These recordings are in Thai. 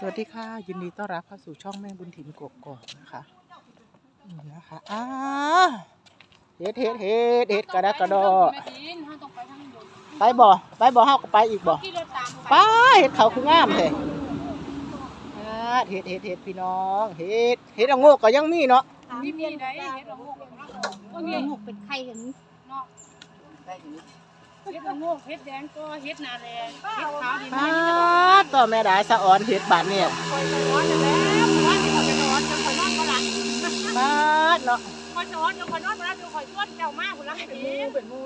สวัสดีค่ะ ยินดีต้อนรับเข้าสู่ช่องแม่บุญถิ่นกกอกนะคะนี่นะคะอ้าเฮ็ดเฮ็ดเฮ็ดเฮ็ดกระดกกระดอแม่ดินเฮาต้องไปทางบนไปบ่ไปบ่เฮาก็ไปอีกบ่ขี่รถตามไปเฮ็ดเขาคืองามแท้อ่าเฮ็ดเฮ็ดเฮ็ดพี่น้องเฮ็ดเฮ็ดอะโงกก็ยังมีเนาะมีมีได้เฮ็ดละโงกก็มีหกเป็นไข่กันเนาะ เฮ็ดละโงกเฮ็ดแดงก็เฮ็ดนาแลเฮ็ดขาวดีอ้มากาต่อแม่ดาสะออนเฮ็ดบาดเนี่ยคอยร้อนแล้วว่าสิเขาจะนอนจะคอยนอนบ่หลับบาดเนาะคอยนอนจะคอยนอนบ่หลับเดี๋ยวคอยชวนเจ้ามาพุ่นละให้ดี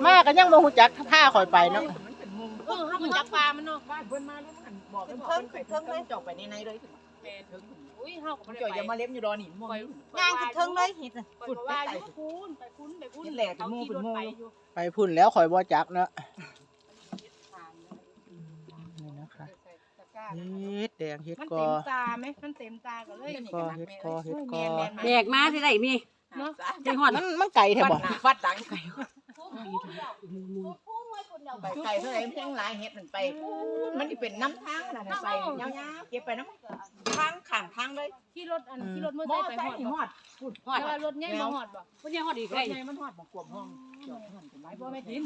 มาก็ยังบ่ฮู้จักท่าข่อยไปเนาะเออเฮามันจับปลามันเนาะบ้านเพิ่นมาแล้วมันบอกเพิ่นไปเพิ่นเจาะไปในในเลยถึงแม่ถึง อุ้ยเฮาก็บ่เจาะได้อย่าไปมาเล็บอยู่ดอนี่ม่วงงานกันเทิงเลยเห็ดคอยว่าอยู่คุณไปคุณไปคุณเขาขี่รถไปอยู่ไปพุ่นแล้วข่อยบ่จักเนาะนี่นะคะเฮ็ดแดงเฮ็ดมันกเต็อ มตาไหมมันเต็มตาก็เลยเฮ็ดกอเฮ็ดกอเฮ็ดกอแบกมาที่ไหนมีเนาะจังหวัดมันมันไก่แท้ฟัดบ่หน้าฟัด หลังไก่ไปไก่เท่าไหร่เพียงหลายเฮ็ดมันไป มันสิเป็นน้ำทางน่ะไปยาวๆเก็บไปน้ำทางข้างทางเลยขี่รถอันขี่รถมอเตบ่อร์ไซค์ไปใส่หอดหิบ่มอดพูดหอดแต่ว่ารถใหญ่บ่หอดบ่วันนี้หอดอีกรเลถยใหญ่มันฮอดบ่กวมห้องจอดห้องเป็นไรบ่บ่แม่แม่ทิน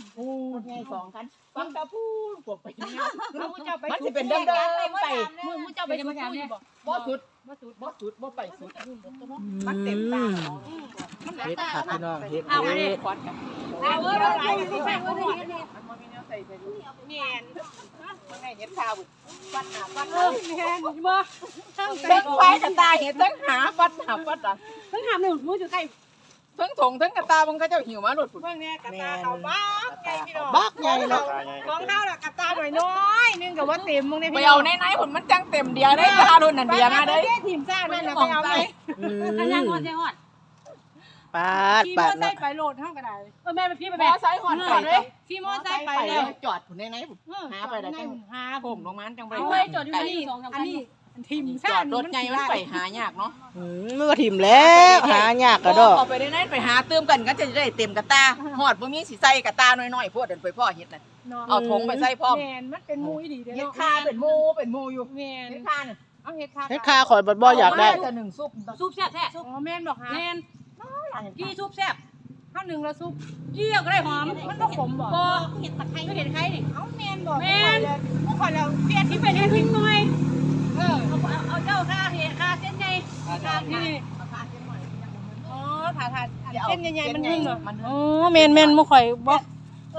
รถใหญ่สองคันฟังตาพูดกวมไปนี่มือมูเจ้าไปมันสิเป็นเดิมๆไปมือมูเจ้าไปสุดตู้อยู่บ่บ่สุดบ่สุดบ่สุดบ่ไปสุดมันเต็มตาเฮ็ดค่ะพี่น้องเฮ็ดเฮ็ดขวัญกันเอาเออเราไปสิไปบ่ได้มันบ่มีแนวใส่ใส่ลูกแม่นมันไงเฮ็ดข้าวฟัดหน้าฟัดหเอลัอ งแม่นบ่ทางไกลเบิ่งไฟกับตาเห็นทั้งหาฟัดหาฟัดหลังเพิ่งถามหนึ่งมูอยู่ใกล้ทั้งถงทั้งกระตามันก็เจ้าหิวมาโลดฝุ่นเบิ่งแน่กระตาเขาบ้าไงพี่น้องบักใหญ่เนาของเฮาละกระตาหน่อยน้อยนึงก็ว่าเต็มมึงได้ไปพี่เอาในไหนผลมันจังเต็มเดียวได้ตาโดนนั่นเดียวมาได้ทีมชาตินั่นน่ะไปเอาไหมอันยังหอดยังหอด ปาดขี่มปาอดไซเนาะค์ไปโหลดเฮาก็ได้เออแม่ไปพี่ไปมแม่อไซค์หอนไปเลยขี่มอไซค์ไปไปแล้วจอดผุนในไหนหาไปได้จังหาโผงลงมันจังไปเอาไว้จอดอยู่อันที่นี้สองสามอันคันนี้ทีมจชาอดติรถไงมันไปหายากเนาะอืมมันก็ถิ่มแล้วหายากกระดอกเอาไปได้ไหนไปหาเติมกันก็จะได้เต็มกระตาหอดบ่มีสิใส่กระตาน้อยๆพวกเดินไปพ่อเฮ็ดน่ะเอาถงไปใส่พร้อมแมนมันเป็นมูอีดีเด้อเฮ็ดเนาะคาเป็นโมเป็นโมอยู่แมนเฮ็ดคาน่ะเอาเฮ็ดค่ะเฮ็ดคาข่อยบ่บ่อยากได้ แต่หนึ่งซุปซุปแซ่บแท้อ๋อแม่นบอกฮะแมน กี่ซุปแซ่บข้าวหนึ่งแล้วซุปเยี่ยวก็ได้หอม มันก็ขมบ่บ่เห็ดตะไคร้ไม่เห็นใครนี่เอาแม่นบอกแม่นพวกข่อยแล้วเปลี่ยนที่ที่เป็เป็นนให้ให้พิพิมมพ์พ์หน่อยเออเอาเอาเอาเจ้าค่าเห็ดค่าเส้นใหญ่นี่อ๋อผ่าทานเส้นใหญ่ๆมันเส้นึ่งนใหญ่เหรอมันอ๋อแม่นแม่นมุข่อยบ่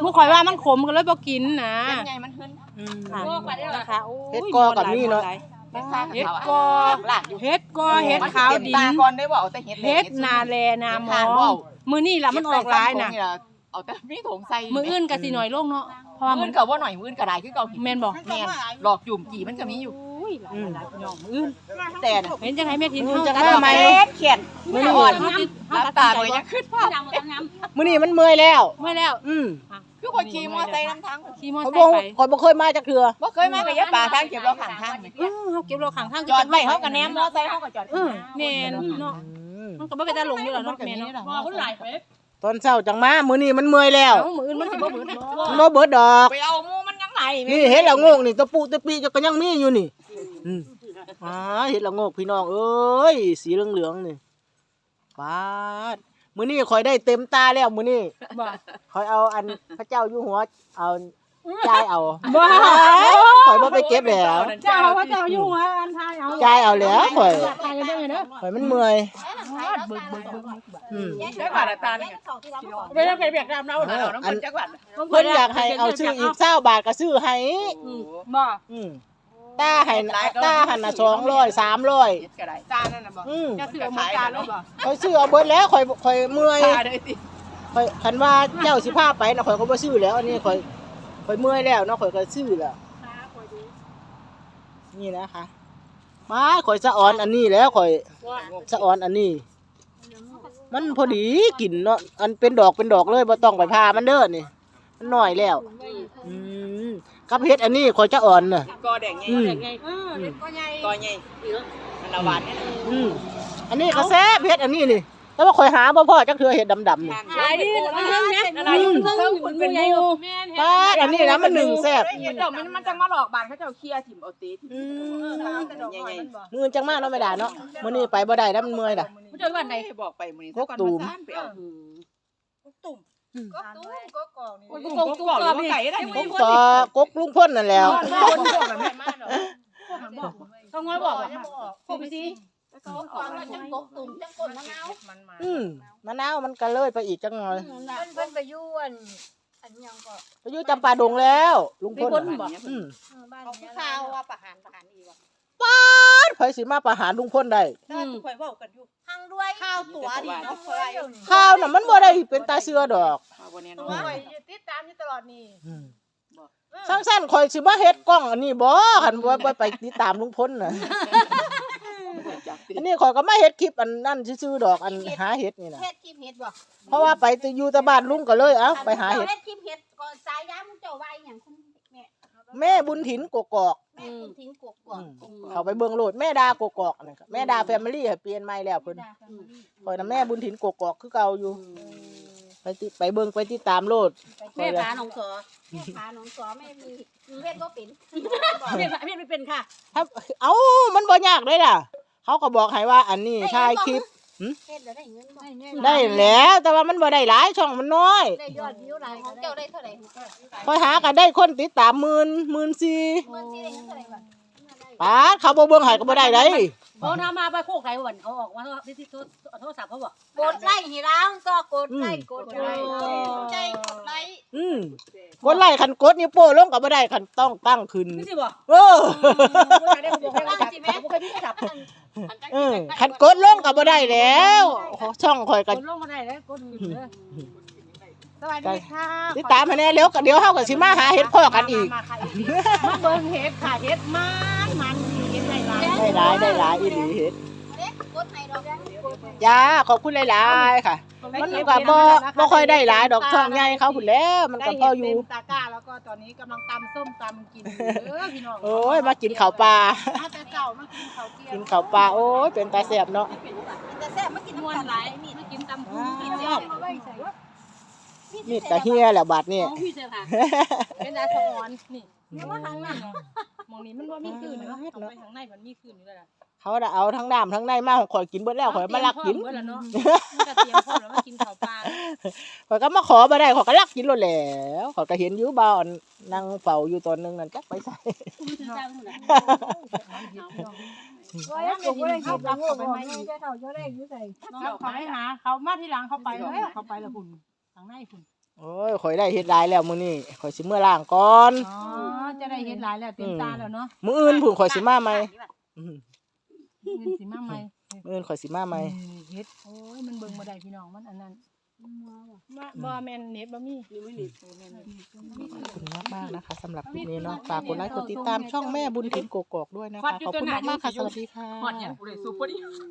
มุข่อยว่ามันขมก็เลยบ่กินนะเส้นใหญ่มันขึ้นอืมค่ะนะคะโอ้ยเฮ็ดกอกับนี่เนาะ เฮ็ดคาเฮ็ดกอลากอยู่เฮ็ดกอเฮ็ดขาวดิตานก่อนได้บ่เอาแต่เฮ็ดเฮ็ดนาแลนาหมองมื้อนี้ล่ะมันออกหลายน่ะเอาแต่มีถุงใส่มื้ออื่นก็สิน้อยลงเนาะเพราะว่ามื้มัอนก็ว่าหน่อยมื้อก็ได้คือเก่าแม่นบ่แม่นหลอกจุ่มกี่มันก็มีอยู่อุ้ ยหลายหลายพี่น้องมื้ออื่นแต่น่ะเห็นจังไดแม่ทินอืเฮามจังตัดได๋สินไหมใจเขียนมื้อนี้อ่อนเฮาติดเฮารับตัตาดหสิน่นอยใจยังขึ้นข้าวดำกับน้ำมื้อนี้มันเมื่อยแล้วไม่แล้ว อืมคือคนขี่มอไซค์นำทางขี่มอเขาไซบ่ค์ไปข่อยบ่เคยมาจักเทื่อบ่เคยมากับยะป่าทางเก็บเราข้างทางนี่เออเฮาเก็บรถข้างทางจอดไว้เฮาก็แนมมอไซค์เฮาก็จอดเออแม่นเนาะอืมมันก็บ่เป็นตาหลงอยู่แล้วเนาะแม่เนาะว่าคนหลายไปตอนเช้าจังมามื้อนี้มันเมื่อยแล้วเอ้ามื้ออื่นมันสิบ่เบิดบ่มันบ่เบิดดอกไปเอาหมูมันยังไหลนี่เฮ็ดละโงกนี่ตะปูตะปีก็ยังมีอยู่นี่ อืมอ่าเฮ็ดละโงกพี่น้องเอ้ยสีเหลืองๆนี่ปาดมื้อนี้ข่อยได้เต็มตาแล้วมื้อนี้บ่ข่อยเอาอันพระเจ้าอยู่หัวเอาจ่ายเอาบ่ข่อยบ่ไปเก็บแล้วเจ้าว่าเจ้าอยู่หัวอันทายเอาจ่ายเอาแล้วข่อยทายได้เด้อข่อยมันเมื่อยบึกบึกบึกอืม จักบาทตานี่ไปแล้วไปเบียกน้ำเราเนาะน้ำมันจักบาทเพิ่นอยากให้เอาซื้ออีก20บาทก็ซื้อให้ บ่อืม ตาให้ตาหันน่ะ200 300เฮ็ดก็ได้ตานั่นน่ะบ่อืมจะซื้อหมูจานแล้วบ่ข่อยซื้อเอาเบิดแล้วข่อยข่อยเมื่อยตาเด้อติข่อยคันว่าเจ้าสิพาไปนะข่อยก็บ่ซื้อแล้วอันนี้ข่อยข่อยเมื่อยแล้วเนาะข่อยก็ซื้อแล้วนี่นะคะมาข่อยสะออนอันนี้แล้วข่อยสะออนอันนี้ มันพอดีกินเนาะอันเป็นดอกเป็นดอกเลยบ่ต้องไปพามันเด้อนี่มันน้อยแล้วอืม กับเฮ็ดอันนี้ข่อยจะอ่อนน่ะกอแดงใหญ่อืมเออเด็กก็ใหญ่กอใหญ่มันละหวานนี่อืมอันนี้ก็แซ่บเฮ็ดอันนี้นี่ แต่ว่าข่อยหาบ่พอจักเทื่อเห็ดดำๆนี่ขายดีมันเพิ่งนะอะไรมันเพิ่งมันเป็นไงอยู่แม่นป้าดอันนี้นะมันหนึ่งแซ่บเห็ดดอกมันมันจะมาหลอกบานเขาเจ้าเคลียร์ถิ่มเอาตีถิ่มอืมใหญ่มื้อจังมากเนาะไม่ได้เนาะมื้อนี้ไปบ่ได้แล้วมันเมื่อยล่ะมันจะวันไหนๆบอกไปมื้อนี้กกตูมไปเอา ก็ตุ้มก็กองนี่มันกก็กกตูงมกบอกงไก่ได้กกต่อกกลุงพ่นนั่นแหล้วคนพวกแบบนี้ต้องงอยบอกว่าพวกไปสิกงกงแล้วจังกกตุ่มจังกนมะนาวมันมาอืมมะนาวมันก็เลยไปอีกจังหน่อยเพิ่นเพิ่นไปอยู่อันอันยังก็ไปอยู่จำปาดงแล้ว ลุงพ่นน่ะอืมบ้านเขานี้ข่าวว่าประหารประหารอีก ไผสิมาประหารลุงพ่นได้อืมข่อยเว้ากันอยู่ทางด้วยข้าวตัวดิน้องเคยอยู่นี่ข้าวน่ะมันบ่ได้เป็นตาเสือดอกเอาบ่แน่นตัอวนข่อยอยู่ติดตามอยู่ตลอดนี่อืมสั้นๆข่อยสิมาเฮ็ดกล้องอันนี้บ่คันบ่บ่ไปติดตามลุงพ่นน่ะอันนี้ข่อยก็มาเฮ็ดคลิปอันนั่นซื่อๆดอกอันหาเฮ็ดนี่น่ะเฮ็ดคลิปเฮ็ดบ่เพราะว่าไปแต่อยู่แต่บ้านลุงก็เลยเอ้าไปหาเฮ็ด เฮ็ดคลิปเฮ็ดก่อนสายยามเจ้าไว้หยังคุณแม่แม่บุญถินกกอก แม่คุณทิ้งกกกอืมเขาไปเบิ่งโลดแม่ดากกอกนั่นก็แม่ดาแฟมิลี่ให้เปลี่ยนใหม่แล้วเพิ่นข่อยน่ะแม่บุญถินกกอกคือเก่าอยู่ ไปติไปเบิ่งไปติดตามโลด แม่พาน้องสอแม่ขาน้องสอแม่มีเฮ็ดบ่เป็นแม่พาแม่ไม่เป็นค่ะ ถ้าเอ้ามันบ่ยากเลยล่ะ เขาก็บอกให้ว่าอันนี้ถ่ายคลิป เฮ็ดแล้วได้เงินบ่ได้แล้วแต่ว่ามันบ่ได้หลายช่องมันน้อยได้ยอดวิวหลายของเจ้าได้เท่าไหร่คอยหาก็ได้คนติดตามหมื่นหมื่นสี่เงินสิได้เงินเท่าไหร่บ่ป้าดเขาบ่เบิ่งให้ก็บ่ได้เด้เขาทำมาไปโคกไทยวันเอาออกมาที่โทรศัพท์เขาบอกกดไลค์ให้เราก็กดไลค์กดไลค์ใจกดไลค์อืมกดไลค์คันกดนิ้วโป้ลงก็บ่ได้คันต้องตั้งขึ้นไม่ใช่บอกเออ คันกดลงก็บ่ได้แล้วช่องข่อยกก็ดลงมาได้แล้วกดผิดเลยสวัสดีค่ะติดตามให้แน่เร็วก็เดี๋ยวเฮาก็สิมาหาเฮ็ดพ่อกันอีก มาเบิ่งเห็ดค่ะเห็ดมันมันเห็ดไรหลายได้หลายได้หลายอีหลีเฮ็ด จ้าขอบคุณหลายๆค่ะ มันก็บ่บ่ค่อยได้หลายดอกช่องใหญ่เขาพุ่นแล้วมันก็พออยู่ตะกร้าแล้วก็ตอนนี้กำลังตำส้มตำกินเออพี่น้องโอ้ยมากินข้าวปลามาแต่เก่ามากินข้าวเที่ยกิงนข้าวปลาโอ้ยเป็นตาแซ่บเนาะแต่แซ่บมากินมวนหลายนี่กินตำพุงกินเยอะมีดกะเฮียแหละบาดนี่ของพี่เจ้าค่ะเป็นดาสะออนนี่ นี่ว่าทางนั้นมองนี้มันว่ามีคืนเนาะไปทางในมันมีคืนอยู่แล้วล่ะเขาน่ะเอาทั้งน้ำทั้งในมาของข่อยกินเบิดแล้วข่อยมาลักกินเมื่อแล้วเนาะมันก็เตรียมพร้อมแล้วมากินข้าวปลาข่อยก็มาขอบ่ได้ข่อยก็ลักกินโลดแล้วข่อยก็เห็นอยู่บ่าวนั่งเฝ้าอยู่ตอนหนึงนั่นจักไปใส่คุณจะจ้างคุณน่ะว่าแล้วผมก็เลยคิดว่าเขาไปไม่ดีเขาจะได้อยู่ใส่เขาไปหาเขามาที่หลังเขาไปแล้วเขาไปแล้วคุณทางในคุณ โอ้ยข่อยได้เฮ็ดหลายแล้วมื้อนี้ข่อยสิมื้อล้างก่อน อ๋อ จะได้เห็นหลายแล้วเต็มตาแล้วเนาะมื้ออื่นพุ่นข่อยสิมาใหม่อืมเงินสิมาใหม่มื้ออื่นข่อยสิมาใหม่เฮ็ด โอ้ย มันเบิ่งบ่ได้พี่น้องมันอันนั้นบ่แม่นเน็ตบ่มีขอบคุณมากๆนะคะสำหรับคลิปนี้เนาะฝากกดไลค์กดติดตามช่องแม่บุญถิ่นกกอกด้วยนะคะขอบคุณมากๆค่ะสวัสดีค่ะฮอดหยังผู้ใดสู้พอดี